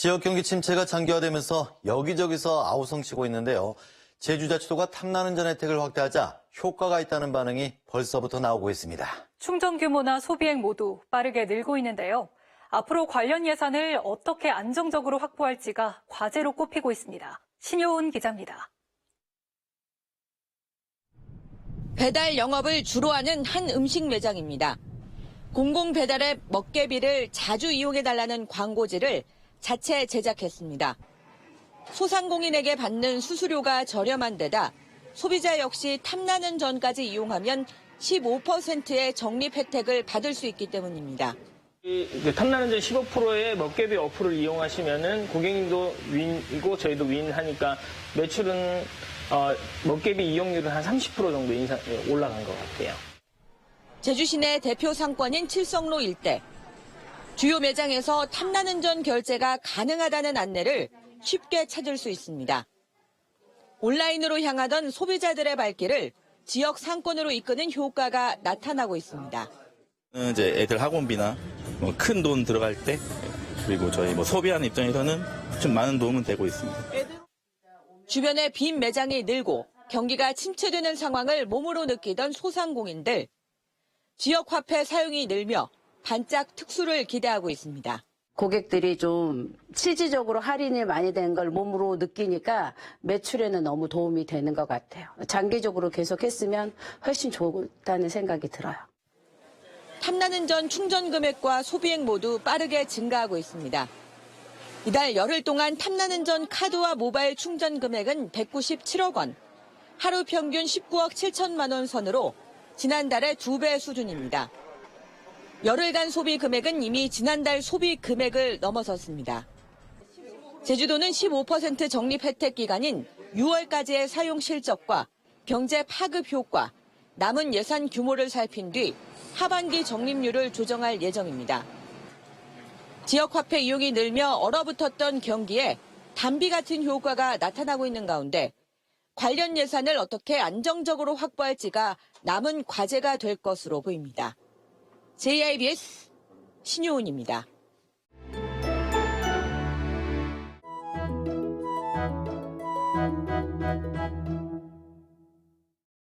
지역 경기 침체가 장기화되면서 여기저기서 아우성치고 있는데요. 제주자치도가 탐나는 전 혜택을 확대하자 효과가 있다는 반응이 벌써부터 나오고 있습니다. 충전 규모나 소비액 모두 빠르게 늘고 있는데요. 앞으로 관련 예산을 어떻게 안정적으로 확보할지가 과제로 꼽히고 있습니다. 신효은 기자입니다. 배달 영업을 주로 하는 한 음식 매장입니다. 공공 배달앱 먹개비를 자주 이용해 달라는 광고지를 자체 제작했습니다. 소상공인에게 받는 수수료가 저렴한 데다 소비자 역시 탐나는 전까지 이용하면 15%의 적립 혜택을 받을 수 있기 때문입니다. 이 이제 탐나는 전 15%의 먹개비 어플을 이용하시면은 고객님도 윈이고 저희도 윈하니까 매출은 어, 먹개비 이용률은 한 30% 정도 인상 예, 올라간 것 같아요. 제주 시내 대표 상권인 칠성로 일대. 주요 매장에서 탐나는 전 결제가 가능하다는 안내를 쉽게 찾을 수 있습니다. 온라인으로 향하던 소비자들의 발길을 지역 상권으로 이끄는 효과가 나타나고 있습니다. 는 이제 애들 학원비나 뭐 큰 돈 들어갈 때 그리고 저희 뭐 소비하는 입장에서는 좀 많은 도움은 되고 있습니다. 주변에 빈 매장이 늘고 경기가 침체되는 상황을 몸으로 느끼던 소상공인들. 지역 화폐 사용이 늘며 반짝 특수를 기대하고 있습니다. 고객들이 좀 실질적으로 할인이 많이 된 걸 몸으로 느끼니까 매출에는 너무 도움이 되는 것 같아요. 장기적으로 계속 했으면 훨씬 좋다는 생각이 들어요. 탐나는 전 충전 금액과 소비액 모두 빠르게 증가하고 있습니다. 이달 열흘 동안 탐나는 전 카드와 모바일 충전 금액은 197억 원, 하루 평균 19억 7천만 원 선으로 지난달의 두 배 수준입니다. 열흘간 소비 금액은 이미 지난달 소비 금액을 넘어섰습니다. 제주도는 15% 적립 혜택 기간인 6월까지의 사용 실적과 경제 파급 효과, 남은 예산 규모를 살핀 뒤 하반기 적립률을 조정할 예정입니다. 지역 화폐 이용이 늘며 얼어붙었던 경기에 단비 같은 효과가 나타나고 있는 가운데 관련 예산을 어떻게 안정적으로 확보할지가 남은 과제가 될 것으로 보입니다. JIBS 신효은입니다.